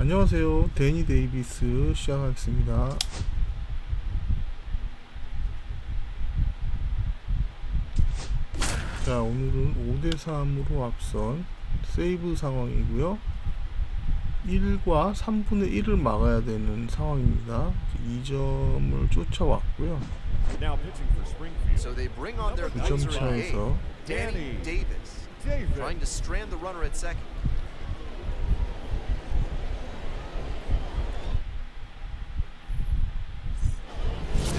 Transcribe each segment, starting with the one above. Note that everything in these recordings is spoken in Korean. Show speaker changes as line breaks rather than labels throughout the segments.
안녕하세요. 데니 데이비스 시작하겠습니다. 자, 오늘은 5대 3으로 앞선 세이브 상황이고요. 1과 3분의 1을 막아야 되는 상황입니다. 2점을 쫓아왔고요.
Now pitching for Springfield.
So they bring on their
9점
closer in the eighth,
차에서
Danny
Danny
Davis,
Davis.
trying to strand the runner at second.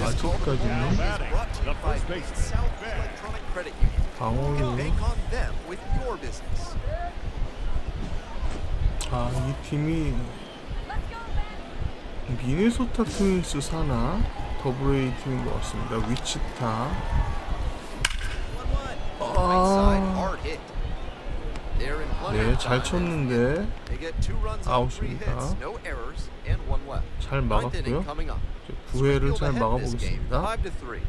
아직까지는
Batting,
Brought to you
the
by
first baseman,
South
Ben.
Electronic Credit Union. You
방
with your business.
아, 이 팀이 미네소타 트윈스 사나 더블 A 팀인 것 같습니다. 위치타. 아, 네, 잘. 쳤는데 아웃입니다. 잘 막았고요.
coming up.
9회를
Springfield
잘
ahead in this game,
막아보겠습니다.
Five to three.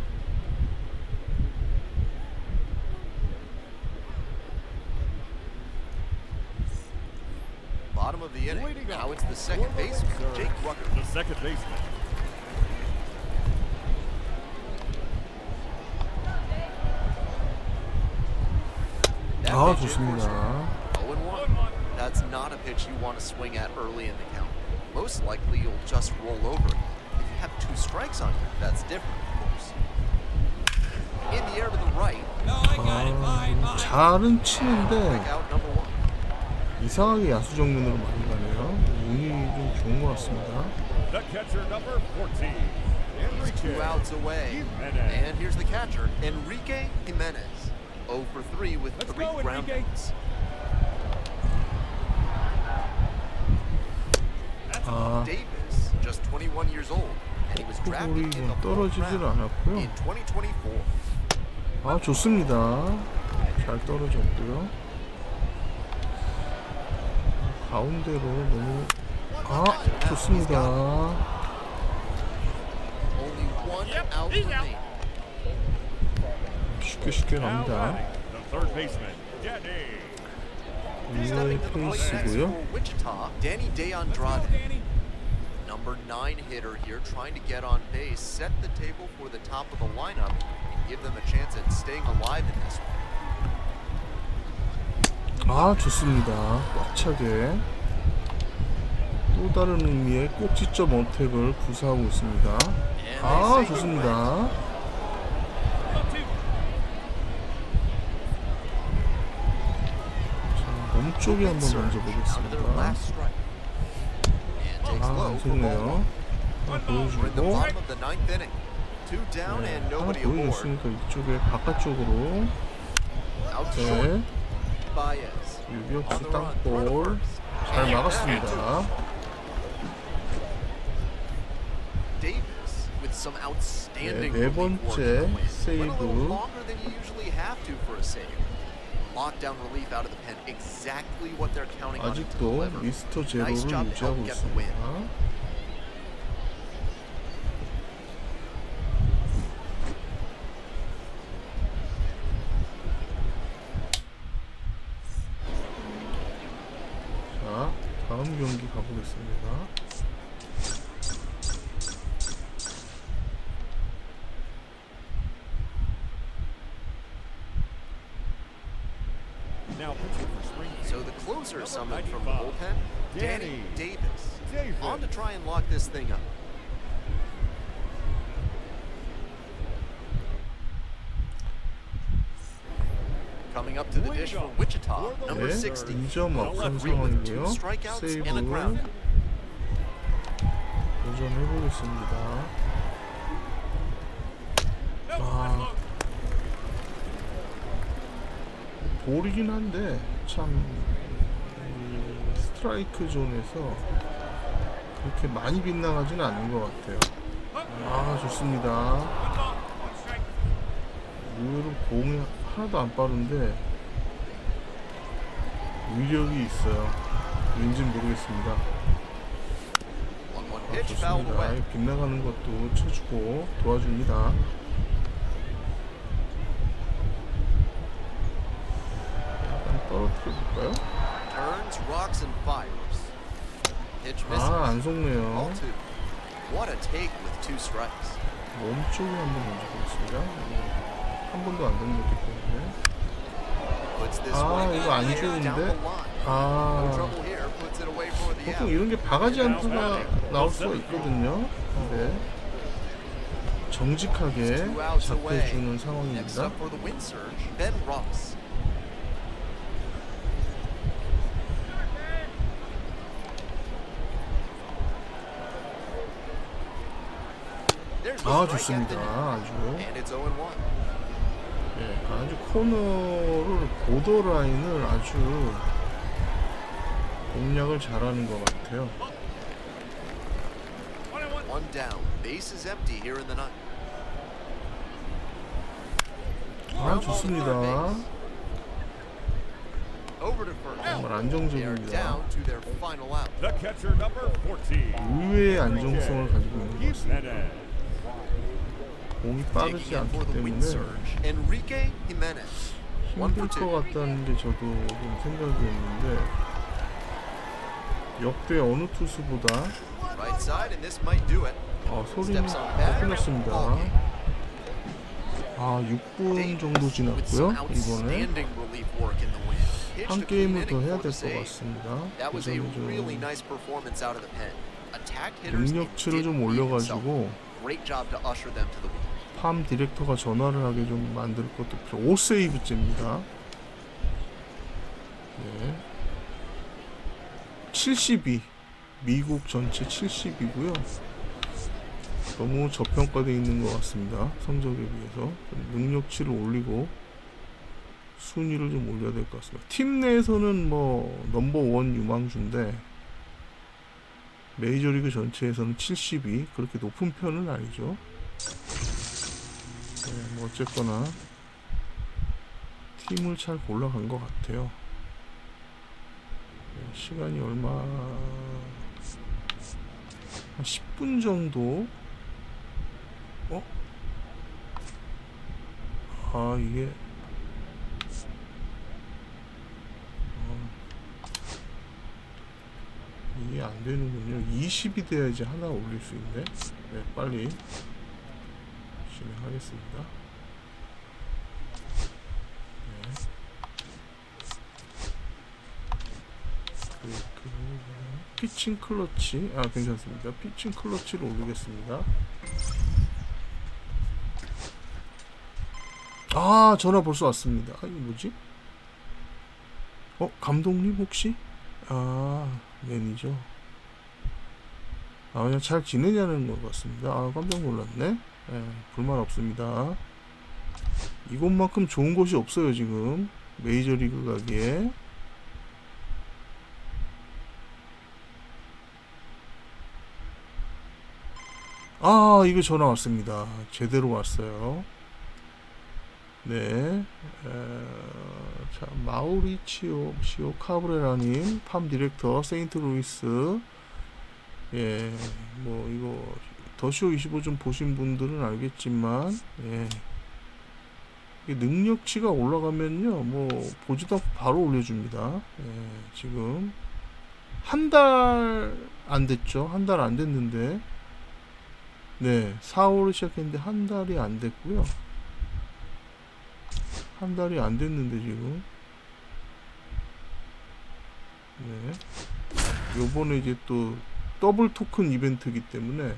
Bottom of the inning.
Leading
Now
off.
it's the second baseman, Jake Rucker.
The second baseman.
That
아,
pitch in was
좋습니다.
0-1. That's not a pitch you want to swing at early in the count. Most likely you'll just roll over it. If you have two strikes on you, that's different, of course. In the air to the right,
아, 잘은 치는데
out number one.
이상하게 야수 정면으로 많이 가네요. 운이 좀 좋은 것 같습니다.
The catcher number 14.
Two
Enrique.
outs away.
Jimenez.
And here's the catcher, Enrique Jimenez. 0 for 3 with
Let's
three
go,
ground
Enrique.
balls. The fourth
떨어지질 않았고요.
in 2024.
아, 좋습니다. 잘 떨어졌고요. 가운데로 너무 아, 좋습니다. 쉽게 쉽게 갑니다.
next
페이스고요.
Number nine hitter here, trying to get on base, set the table for the top of the lineup, and give them a chance at staying alive in this one.
아, 좋습니다. 꽉 차게. 또 다른 의미의 꼭지점 어택을 구사하고 있습니다. 아, 좋습니다. 자, 몸쪽에 한번 먼저 보겠습니다. 아, 좋네요.
the
보여주고 네, 하나. 보여줬으니까 이쪽에 바깥쪽으로 네, 유격수 땅볼. 잘 막았습니다. 네, 네 번째 세이브.
Lockdown relief out of the pen, exactly what they're counting on him to
아직도
deliver.
미스터
Nice
제로를
job to help
유지하고
get the win.
있습니다.
closer summoned from the
95,
bullpen, Danny Davis. On to try and lock this thing up. Coming up to the dish for Wichita, number
네,
60.
2점 앞선
Three with two
상황이고요.
strikeouts
세이브
and a ground.
도전해보겠습니다. 아, 볼이긴 한데 참이 스트라이크 존에서 그렇게 많이 빗나가지는 않는 것 같아요. 아 좋습니다. 의외로 공이 하나도 안 빠른데 위력이 있어요. 왠지 모르겠습니다. 아, 좋습니다. 빗나가는 것도 쳐주고 도와줍니다. 떨어뜨려 볼까요? 아, 안 속네요.
two. What a take with two strikes.
몸쪽에 한번 던져보겠습니다. 한 번도 안 던졌기 때문에. 아, 이거 안 좋은데? 아, 보통. 이런 게 바가지 안타가 나올 수가 있거든요. 네. 정직하게. 잡혀주는 상황입니다.
up for the win surge, Ben Ross. There's the
아, 좋습니다. 아주.
And it's 0-1.
예, 아주 코너를 보더 라인을 아주 공략을 잘하는 것 같아요.
One and one.
One down. Base is empty here in the ninth.
아 좋습니다.
Over to first.
정말 안정적입니다.
down to their final out.
The catcher number 14.
의외의 안정성을 가지고 있는 것 같습니다. 공이 빠르지 않기 때문에 힘들. 것 같다는 게 저도 좀 생각이었는데 역대 어느 투수보다. 아, 소리는 다. 끝났습니다. 아 6분 정도 지났고요. 이번에 한 게임을 더 해야 될 것. 같습니다. 그래서 좀 능력치를 좀. 올려가지고 팜 디렉터가 전화를 하게 좀 만들 것도 필요. 5세이브째입니다. 네. 72. 미국 전체 70이고요. 너무 저평가되어 있는 것 같습니다. 성적에 비해서 좀 능력치를 올리고 순위를 좀 올려야 될 것 같습니다. 팀 내에서는 뭐 넘버 원 유망주인데 메이저리그 전체에서는 72 그렇게 높은 편은 아니죠. 네, 뭐 어쨌거나 팀을 잘 골라간 것 같아요. 네, 시간이 얼마 한 10분 정도 어? 아 이게 이게 안 되는군요. 20이 돼야지 하나 올릴 수 있네. 네, 빨리 진행하겠습니다. 네. 그, 그, 피칭 클러치, 아 괜찮습니다. 피칭 클러치를 올리겠습니다. 아 전화 벌써 왔습니다. 아, 이거 뭐지? 어 감독님 혹시? 아 매니저. 아 그냥 잘 지내냐는 것 같습니다. 아 깜짝 놀랐네. 예, 불만 없습니다. 이곳만큼 좋은 곳이 없어요 지금 메이저리그 가기에. 아 이거 전화 왔습니다. 제대로 왔어요. 네, 에, 자 마우리치오 시오 카브레라님 팜 디렉터 세인트 루이스. 예, 뭐 이거 더쇼 25 좀 보신 분들은 알겠지만, 예. 능력치가 올라가면요, 뭐 보지도 않고 바로 올려줍니다. 예, 지금 한 달 안 됐죠? 한 달 안 됐는데, 네, 4월을 시작했는데 한 달이 안 됐고요. 한 달이 안 됐는데 지금, 네, 요번에 이제 또 더블 토큰 이벤트이기 때문에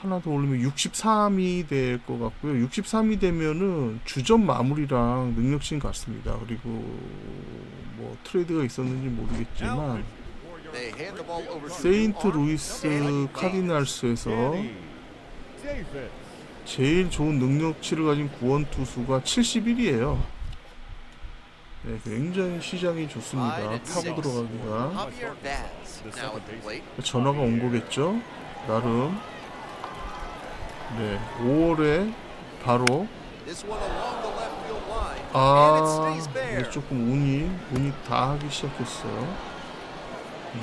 하나 더 올리면 63이 될 것 같고요. 63이 되면은 주전 마무리랑 능력치는 같습니다. 그리고 뭐 트레이드가 있었는지 모르겠지만 세인트. 루이스 카디날스에서. 제일 좋은 능력치를 가진 구원 투수가 71이에요. 네, 굉장히 시장이 좋습니다. 타고. 들어가기가
plate.
전화가 온 거겠죠? 나름. 네, 5월에 바로 아. 이게 조금 운이 운이 다 하기 시작했어요.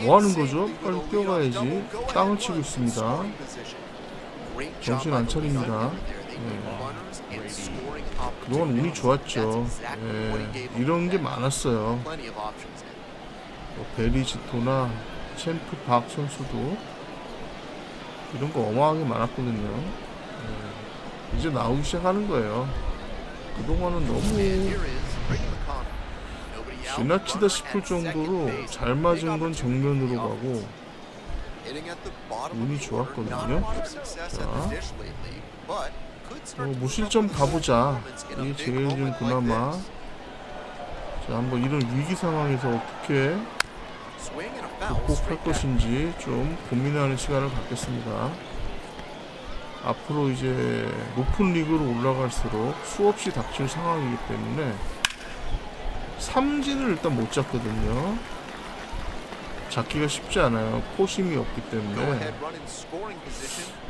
뭐 하는 거죠? 빨리 뛰어가야지. 땅을 치고 있습니다. 정신 안 차립니다. 네. 그동안 운이 좋았죠. 예, 이런 게 많았어요. 뭐 베리지토나 챔프 박 선수도 이런 거 어마하게 많았거든요. 예, 이제 나오기 시작하는 거예요. 그동안은 너무. 지나치다 싶을 정도로. 잘 맞은 건 정면으로 가고
Hitting at the bottom
운이 좋았거든요. 자. 어, 무실점 가보자. 이게 제일 좀 그나마. 자 한번 이런 위기 상황에서 어떻게 극복할. 것인지 좀 고민하는 시간을 갖겠습니다. 앞으로 이제 높은 리그로 올라갈수록 수없이 닥칠 상황이기 때문에 삼진을 일단 못 잡거든요. 잡기가 쉽지 않아요. 포심이 없기 때문에.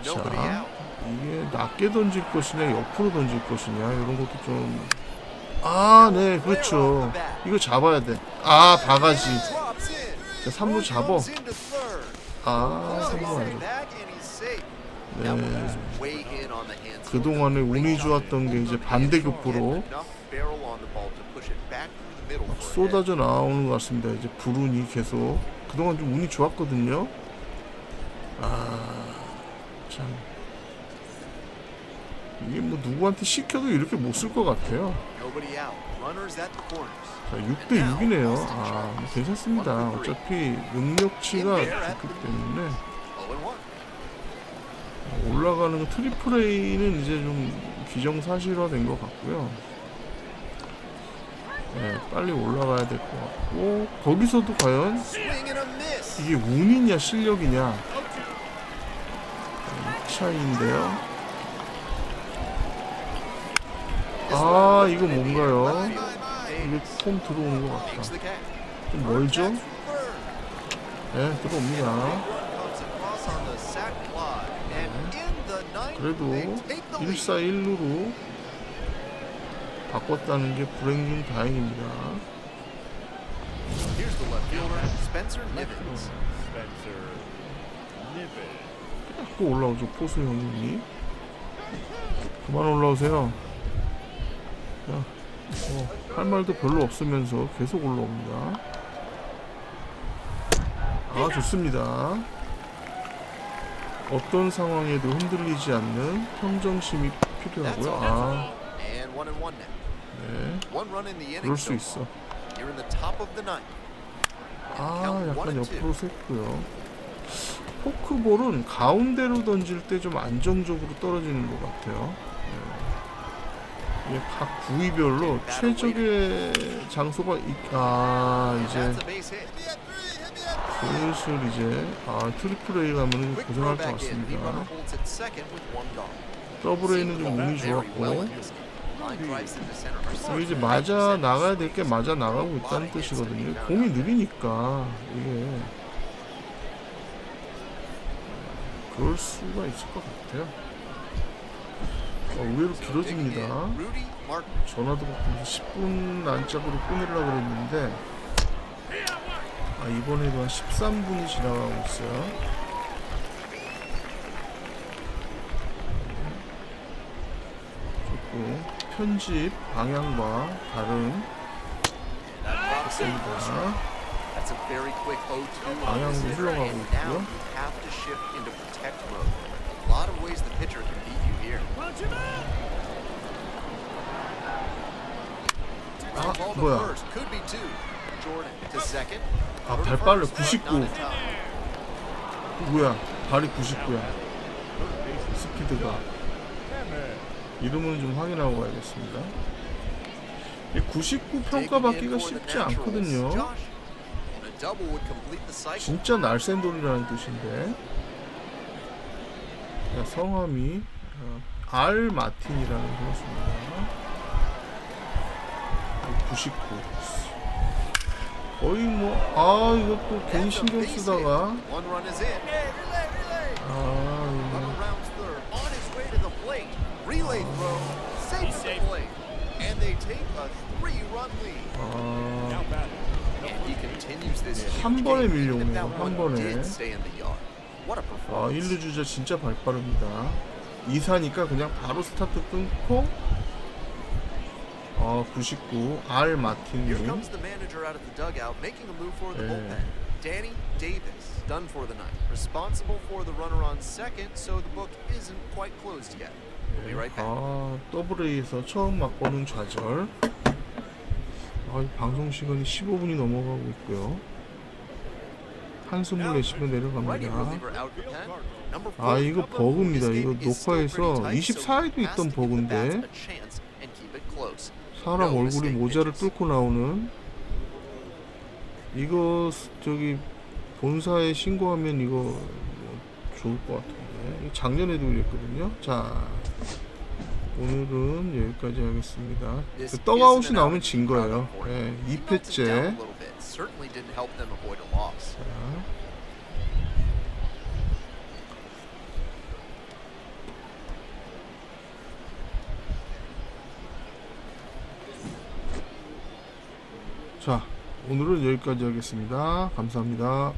자. 이게 낮게 던질 것이냐, 옆으로 던질 것이냐, 이런 것도 좀. 아, 네, 그렇죠. 이거 잡아야 돼. 아, 바가지. 자, 3루 잡어. 아,
Pulls
3루
it
안 네. 그동안에 운이 좋았던 게 이제 반대급부로. 쏟아져 나오는 것 같습니다. 이제 불운이 계속 그동안 좀 운이 좋았거든요. 아, 참 이게 뭐 누구한테 시켜도 이렇게 못 쓸 것 같아요. 자, 6대 6이네요. 아, 뭐 괜찮습니다. 어차피 능력치가 좋기 때문에
0 1.
올라가는 거 트리플 A는 이제 좀 기정사실화된 것 같고요. 네, 빨리 올라가야 될 것 같고 거기서도 과연. 이게 운이냐 실력이냐 이 차이인데요. 아 이거 뭔가요? 이게 폼 들어오는 것 같다. 좀 멀죠? 네 들어옵니다.
Ninth,
그래도
they take the lead.
1사 1루로 바꿨다는 게 불행 중 다행입니다.
Here's the left fielder, Spencer Nivens.
Spencer Niven.
자꾸 올라오죠 포수 형님이. 그만 올라오세요. 자, 어, 할 말도 별로 없으면서 계속 올라옵니다. 아 좋습니다. 어떤 상황에도 흔들리지 않는 평정심이 필요하고요. 아, 네,
One run in the inning
그럴 수 있어.
far. You're in the top of the ninth.
아, 약간 옆으로 샜고요. 포크볼은 가운데로 던질 때 좀 안정적으로 떨어지는 것 같아요. 네. 이게 각 부위별로 최적의 장소가 있... 아 이제. 슬슬 이제 아 트리플 A 가면 고생할 것 같습니다. 더블 A는 좀 운이 좋았고
center.
이게 이제 맞아 나가야 될 게 맞아 나가고 있다는 뜻이거든요. 공이 느리니까 이게 그럴 수가 있을 것 같아요. 어, 의외로 길어집니다. 전화도 받고 10분 안짝으로 끊으려고 그랬는데 아, 이번에도 한 13분이 지나가고 있어요. 조금 편집 방향과 다른
Drops in.
자,
That's a very quick 0-2 on
방향으로 흘러가고 있고요. 아, 뭐야. 아,
Throw to
발 빠르네.
first,
99.
not in time.
뭐야 발이 99야 스피드가. 이름은 좀 확인하고 가야겠습니다 이99
Digging
평가받기가 쉽지. 않거든요. 진짜 날쌘돌이라는 뜻인데 자, 성함이 어, 알 마틴이라는 선수입니다 99 거의 뭐 아 이것도 괜히 신경. 쓰다가. 아 이거
Relay throw, safe the plate. And they take a three-run lead.
아
Now batting.
And he continues this
한
huge
번에
game, even if
밀려오네요,
that
한
one
번에.
did stay in the yard. What a
아,
performance.
1루 주자 진짜 발 빠릅니다. 2사니까 그냥 바로 스타트 끊고 어, 99 R
Here
마틴님.
comes the manager out of the dugout, making a move for the
Yeah.
bullpen. Danny Davis, done for the night. Responsible for the runner on second, so the book isn't quite closed yet.
아, 더블A에서 처음 맛보는 좌절. 아, 이 방송 시간이 15분이 넘어가고 있고요. 한숨을 내쉬며 내려갑니다. 아. 이거 버그입니다. 이거 녹화에서
pretty tight, so
24에도
he has
있던 버그인데. 사람 얼굴이 모자를. 뚫고 나오는 이거 스- 저기 본사에 신고하면 이거 뭐 좋을 것 같은데 작년에도 그랬거든요. 자 오늘은 여기까지 하겠습니다. 그 떡아웃이 나오면 진 거예요. 예,
down
2패째.
a little bit. Certainly didn't help them avoid a loss.
자 오늘은 여기까지 하겠습니다. 감사합니다.